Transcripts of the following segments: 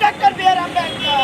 Doctor B are Ambedkar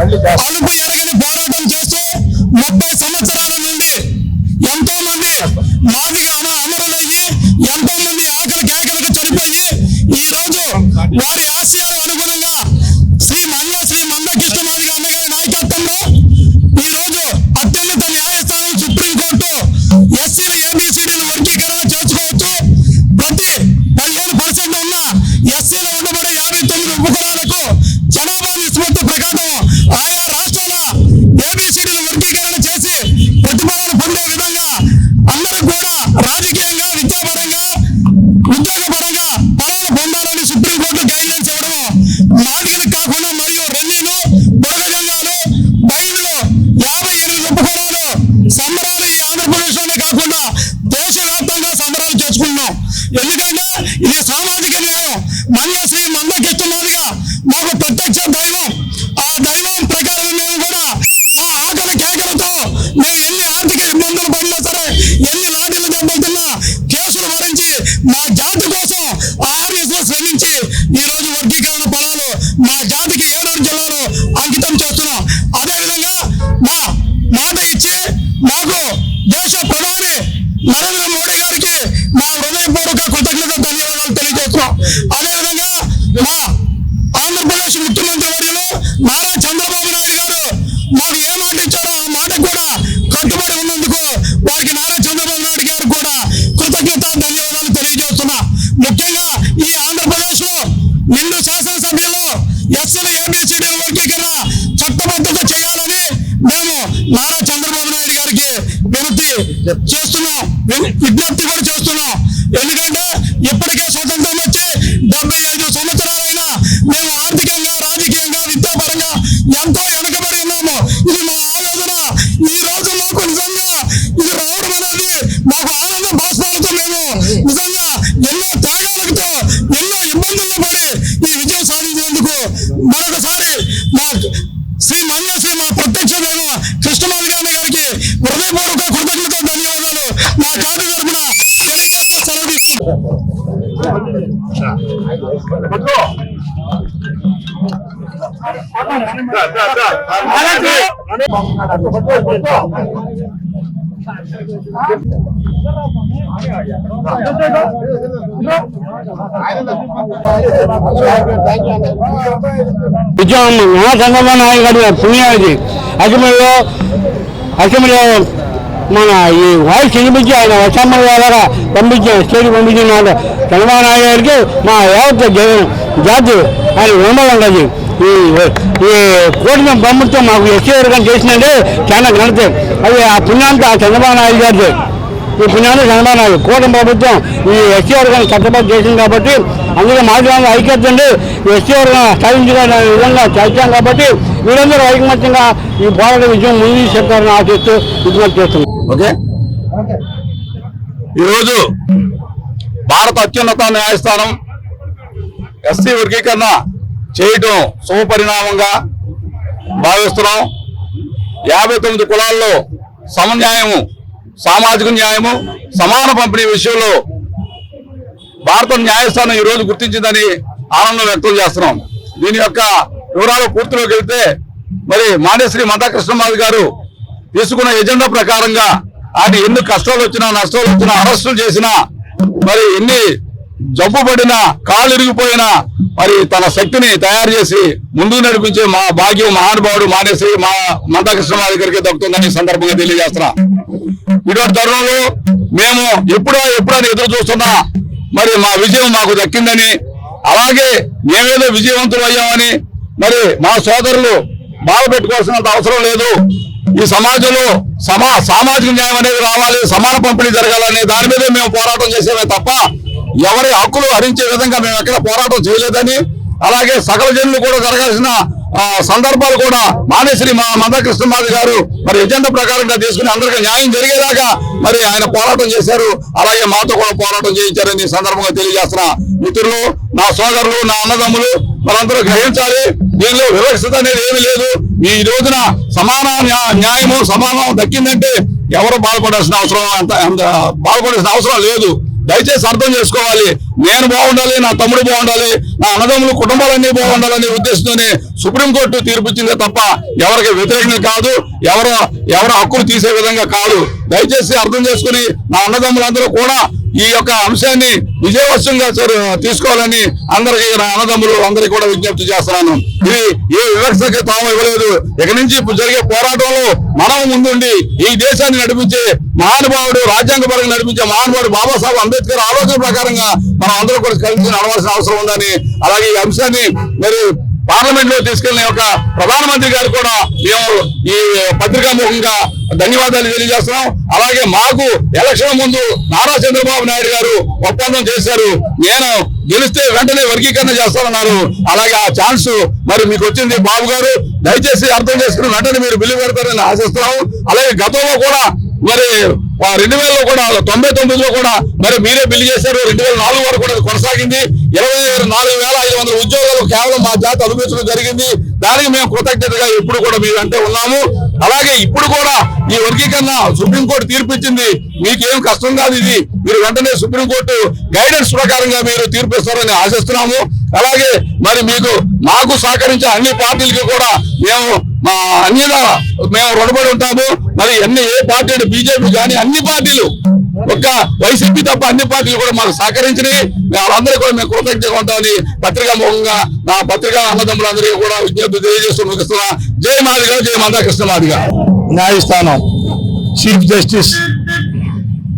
అలుపు ఎరగని పోరాటం చేస్తూ ముప్పై సంవత్సరాల కాకుండా దేశవ్యాప్తంగా సంబరాలు చేసుకున్నాం ఎందుకంటే ఇది సామాజిక న్యాయం. మన్యశ్రీ శ్రీ ఇస్తున్నదిగా మాకు ప్రత్యక్ష దైవం. ఆ దైవం ప్రకారం మేము కూడా ఆ ఆకలి కేకలతో మేము ఎన్ని ఆర్థిక ఇబ్బందులు పడినా సరే ఎన్ని లాఠీలు దెబ్బతున్నా కేసులు భరించి మా జాతి కోసం ఆర్ఎస్ శ్రమించి ఈ రోజు వర్గీకరణ పొలాలు మా జాతికి ఏలూరు జిల్లాలో ధన్యవాదాలు తెలియజేస్తున్నా. ముఖ్యంగా ఈ ఆంధ్రప్రదేశ్లో నిండు శాసనసభ్యుల్లో ఎస్సీలు ఏబిసిడి వర్గీకరణ చట్టబద్ధత చేయాలని మేము నారా చంద్రబాబు నాయుడు గారికి వినతి విజయం మహాసంగమ నాయకుడు పుణ్యాది అసెంబ్లీలో అసెంబ్లీలో మన ఈ వాయిస్ వినిపించి ఆయన వసమ్మ ద్వారా పంపించిన స్టేట్ పంపించిన వాళ్ళు చంద్రబాబు నాయుడు గారికి మా యావత్ జాతి ఆయన రుణం ఈ ఈ కూడిన బొమ్మతో మాకు ఎస్సీ వర్గం చేసినంటే చాలా గణతే అది ఆ పుణ్యాంతా చంద్రబాబు నాయుడు గారిది. ఈ పుణ్యాన్ని చంద్రబాబు కూటమి ప్రభుత్వం ఈ ఎస్సీ వర్గాన్ని చట్టబద్ధ చేసింది కాబట్టి అందుకే మాదిరిగా ఐక్యతండి ఎస్సీ వర్గం సాధించుకునే విధంగా చేస్తాం కాబట్టి వీరందరూ ఐకమత్యంగా ఈ పోరాట విజయం ముందు చెప్పారని ఆశిస్తూ విజ్ఞప్తి చేస్తున్నాం. ఓకే? ఈరోజు భారత అత్యున్నత న్యాయస్థానం ఎస్సీ వర్గీకరణ చేయటం శుభపరిణామంగా భావిస్తున్నాం. యాభై తొమ్మిది కులాల్లో సమన్యాయము సామాజిక న్యాయము సమాన పంపిణీ విషయంలో భారత న్యాయస్థానం ఈ రోజు గుర్తించిందని ఆనందం వ్యక్తం చేస్తున్నాం. దీని యొక్క వివరాలు పూర్తిలోకి వెళ్తే మరి మానేశ్రీ మతాకృష్ణమాది గారు తీసుకున్న ఎజెండా ప్రకారంగా ఆయన ఎన్ని కష్టాలు వచ్చినా నష్టాలు వచ్చినా అరెస్టులు చేసినా మరి ఎన్ని జబ్బు పడినా కాలు ఇరిగిపోయినా మరి తన శక్తిని తయారు చేసి ముందుకు నడిపించే మా భాగ్యం మహానుభావుడు మానేశ్రీ మా మందాకృష్ణమాది గారికి దక్కుతుందని సందర్భంగా తెలియజేస్తున్నా. ఇటువంటి తరుణంలో మేము ఎప్పుడో ఎప్పుడని ఎదురు చూస్తున్నా మరి మా విజయం మాకు దక్కిందని అలాగే మేమేదో విజయవంతులు అయ్యామని మరి మా సోదరులు బాధపెట్టుకోవాల్సినంత అవసరం లేదు. ఈ సమాజంలో సమా సామాజిక న్యాయం అనేది రావాలి సమాన పంపిణీ జరగాలనే దాని మీదే మేము పోరాటం చేసేవే తప్ప ఎవరి హక్కులు హరించే విధంగా మేము ఎక్కడ పోరాటం చేయలేదని అలాగే సకల జనులు కూడా జరగాల్సిన సందర్భాలు కూడా మానేశ్వరి మా మందకృష్ణమాది గారు మరి ఎజెండా ప్రకారంగా తీసుకుని అందరికీ న్యాయం జరిగేలాగా మరి ఆయన పోరాటం చేశారు. అలాగే మాతో కూడా పోరాటం చేయించారని సందర్భంగా తెలియజేస్తున్న. మిత్రులు నా సోదరులు నా అన్నదమ్ములు మనందరూ గ్రహించాలి. దీనిలో వివక్షత అనేది ఏమీ లేదు. ఈ రోజున సమాన న్యాయము సమానం దక్కిందంటే ఎవరు బాధపడాల్సిన అవసరం అంత అంత బాధపడాల్సిన అవసరం లేదు. దయచేసి అర్థం చేసుకోవాలి. నేను బాగుండాలి నా తమ్ముడు బాగుండాలి నా అన్నదమ్ములు కుటుంబాలన్నీ బాగుండాలనే ఉద్దేశంతోనే సుప్రీంకోర్టు తీర్పు ఇచ్చిందే తప్ప ఎవరికి వ్యతిరేకంగా కాదు ఎవరు ఎవరు హక్కులు తీసే విధంగా కాదు. దయచేసి అర్థం చేసుకుని నా అన్నదమ్ములందరూ కూడా ఈ యొక్క అంశాన్ని విజయవశంగా తీసుకోవాలని అందరికీ నా అన్నదమ్ములు అందరికీ కూడా విజ్ఞప్తి చేస్తున్నాను. ఇది ఏ వివక్షకి తాము ఇవ్వలేదు. ఇక నుంచి జరిగే పోరాటంలో మనం ముందుండి ఈ దేశాన్ని నడిపించే మహానుభావుడు రాజ్యాంగపరంగా నడిపించే మహానుభావుడు బాబాసాహెబ్ అంబేద్కర్ ఆలోచన ప్రకారంగా మనం అందరూ కూడా కలిసి నడవాల్సిన అవసరం ఉందని అలాగే ఈ అంశాన్ని మరి పార్లమెంట్లో తీసుకెళ్ళిన యొక్క ప్రధానమంత్రి గారు కూడా మేము ఈ పత్రికా ముఖంగా ధన్యవాదాలు తెలియజేస్తున్నాం. అలాగే మాకు ఎలక్షన్ ముందు నారా చంద్రబాబు నాయుడు గారు ఒప్పందం చేశారు. నేను గెలిస్తే వెంటనే వర్గీకరణ చేస్తానన్నారు. అలాగే ఆ ఛాన్స్ మరి మీకు వచ్చింది బాబు గారు. దయచేసి అర్థం చేసుకుని వెంటనే మీరు బిల్లు పెడతారని ఆశిస్తున్నాము అలాగే గతంలో కూడా మరి రెండు వేలలో కూడా తొంభై తొమ్మిదిలో కూడా మరి మీరే బిల్లు చేశారు. రెండు వేల నాలుగు వరకు కూడా కొనసాగింది. ఇరవై నాలుగు వేల ఐదు వందల ఉద్యోగాలు కేవలం మా జాతి అనుభవించడం జరిగింది. దానికి మేము కృతజ్ఞతగా ఎప్పుడు కూడా మీరు అంటే ఉన్నాము. అలాగే ఇప్పుడు కూడా ఈ వర్గీకరణ సుప్రీంకోర్టు తీర్పు ఇచ్చింది మీకేం కష్టం కాదు ఇది. మీరు వెంటనే సుప్రీంకోర్టు గైడెన్స్ ప్రకారంగా మీరు తీర్పు ఇస్తారని ఆశిస్తున్నాము. అలాగే మరి మీకు మాకు సహకరించే అన్ని పార్టీలకి కూడా మేము మా అన్ని మేము రుణపడి ఉంటాము. మరి అన్ని ఏ పార్టీ అంటే బీజేపీ కానీ అన్ని పార్టీలు ఒక్క వైసీపీ తప్ప అన్ని పార్టీలు కూడా మాకు సహకరించినాయి వాళ్ళందరూ వాళ్ళందరికీ కూడా మేము కృతజ్ఞతగా ఉంటామని పత్రికా ముఖంగా నా పత్రికా అన్నదమ్ములందరికీ కూడా విజ్ఞప్తి తెలియజేస్తూ ముగిస్తున్నా. జయ మాదిగా జై మందా కృష్ణ న్యాయస్థానం చీఫ్ జస్టిస్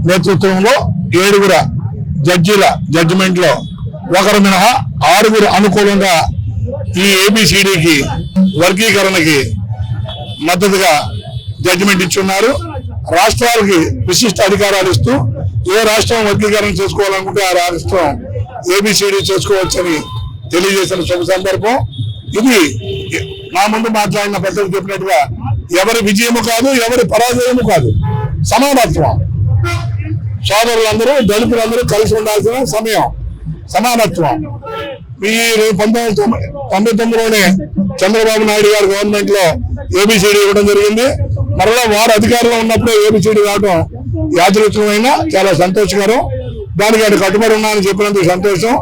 నేతృత్వంలో ఏడుగుర జడ్జీల జడ్జిమెంట్లో ఒకరు మినహా ఆరుగురు అనుకూలంగా ఈ ఏబిసిడికి వర్గీకరణకి మద్దతుగా జడ్జిమెంట్ ఇచ్చున్నారు. రాష్ట్రాలకి విశిష్ట అధికారాలు ఇస్తూ ఏ రాష్ట్రం వర్గీకరణ చేసుకోవాలనుకుంటే ఆ రాష్ట్రం ఏబిసిడి చేసుకోవచ్చని తెలియజేసిన శుభ సందర్భం. ఇది నా ముందు మాట్లాడిన పెద్దలు చెప్పినట్టుగా ఎవరి విజయము కాదు ఎవరి పరాజయము కాదు. సమానత్వం. సోదరులందరూ దళితులందరూ కలిసి ఉండాల్సిన సమయం. సమానత్వం. మీరు పంతొమ్మిది తొంభై తొంభై తొమ్మిదిలోనే చంద్రబాబు నాయుడు గారి గవర్నమెంట్లో ఏబిసిడి ఇవ్వడం జరిగింది. మరలా వారు అధికారంలో ఉన్నప్పుడు ఏబిసిడి రావడం యాదృచ్ఛమైన చాలా సంతోషకరం. దానికి అటు కట్టుబడి ఉన్నానని చెప్పినందుకు సంతోషం.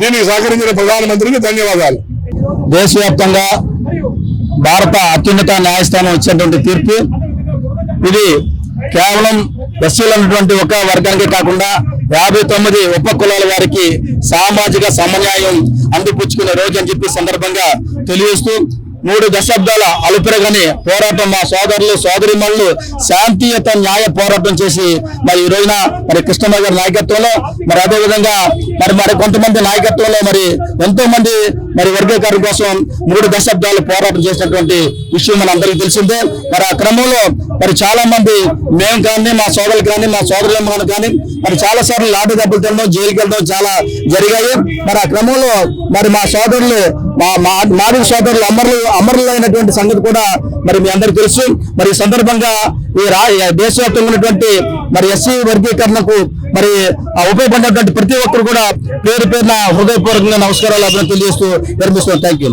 దీనికి సహకరించిన ప్రధానమంత్రికి ధన్యవాదాలు. దేశవ్యాప్తంగా భారత అత్యున్నత న్యాయస్థానం ఇచ్చినటువంటి తీర్పు. ఇది కేవలం ఎస్సీలు ఒక వర్గానికి కాకుండా యాభై తొమ్మిది ఉప కులాల వారికి సామాజిక సమన్యాయం అందిపుచ్చుకునే రోజు అని చెప్పి సందర్భంగా తెలియజేస్తూ మూడు దశాబ్దాల అలుపెరగని పోరాటం మా సోదరులు సోదరిమణులు శాంతియుత న్యాయ పోరాటం చేసి మరి ఈ రోజున మరి కృష్ణమ్మ గారి నాయకత్వంలో మరి అదే విధంగా మరి మరి కొంతమంది నాయకత్వంలో మరి ఎంతో మంది మరి వర్గీకరణ కోసం మూడు దశాబ్దాలు పోరాటం చేసినటువంటి విషయం మనందరికీ తెలిసిందే. మరి ఆ క్రమంలో మరి చాలా మంది మేము కానీ మా సోదరులు కానీ మా సోదరులు కానీ మరి చాలా సార్లు లాఠీ దెబ్బలు తినడం జైలుకి వెళ్ళడం చాలా జరిగాయి. మరి ఆ క్రమంలో మరి మా సోదరులు మా మా- సోదరులు అమరులు అమరులు అయినటువంటి సంగతి కూడా మరి మీ అందరికి తెలుసు. మరి ఈ సందర్భంగా ఈ రా దేశవ్యాప్తంగా ఉన్నటువంటి మరి ఎస్సీ వర్గీకరణకు మరి ఆ ఉపయోగపడినటువంటి ప్రతి ఒక్కరు కూడా పేరు పేరున హృదయపూర్వకంగా నమస్కారాలు అభినందనలు తెలియజేస్తూ నిర్మిస్తున్నాం థ్యాంక్ యూ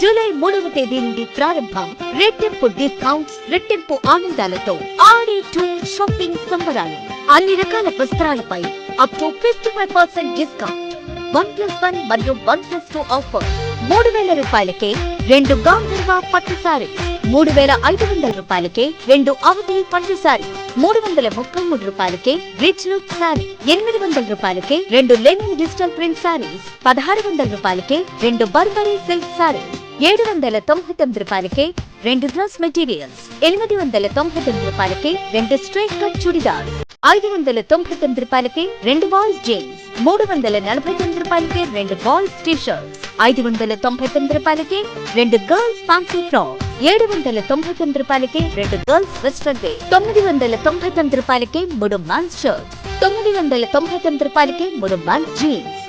జూలై మూడవ తేదీ నుండి ప్రారంభం రెట్టింపు డిస్కౌంట్స్ రెట్టింపు ఆనందాలతో ఆడి టూ షాపింగ్ సంబరాలు. అన్ని రకాల వస్త్రాలపై up to fifty five percent discount one plus one మరియు వన్ ప్లస్ టూ ఆఫర్ మూడు వేల రూపాయలకే రెండు గాంధర్వ పట్టు సారీ మూడు వేల ఐదు వందల రూపాయలకే రెండు అవధి పట్టు సారీ మూడు వందల ముప్పై మూడు రూపాయలకే రిచ్ లుక్ సారీ ఎనిమిది వందల రూపాయలకే రెండు లెనిన్ డిజిటల్ ప్రింట్ సారీస్ పదహారు వందల రూపాయలకే రెండు బర్బరీ సిల్క్ సారీస్ ఏడు వందల తొంభై తొమ్మిది రూపాయలకే రెండు డ్రెస్ మెటీరియల్స్ ఎనిమిది వందల తొంభై తొమ్మిది రూపాయలకే రెండు స్ట్రైట్ కట్ చుడిదార్ ఐదు వందల తొంభై తొమ్మిది రూపాయలకి రెండు బాయ్స్ జీన్స్ మూడు వందల నలభై తొమ్మిది రూపాయలకి రెండు బాయ్స్ టీ షర్ట్స్ ఐదు వందల తొంభై తొమ్మిది రూపాయలకి రెండు గర్ల్స్ ఫ్యాన్సీ ఫ్రాక్ ఏడు వందల తొంభై తొమ్మిది రూపాయలకి రెండు గర్ల్స్ వెస్ట్రన్ వేర్ తొమ్మిది వందల తొంభై తొమ్మిది రూపాయలకి మూడు మెన్స్ షర్ట్స్ తొమ్మిది వందల తొంభై తొమ్మిది రూపాయలకి మూడు మెన్స్ జీన్స్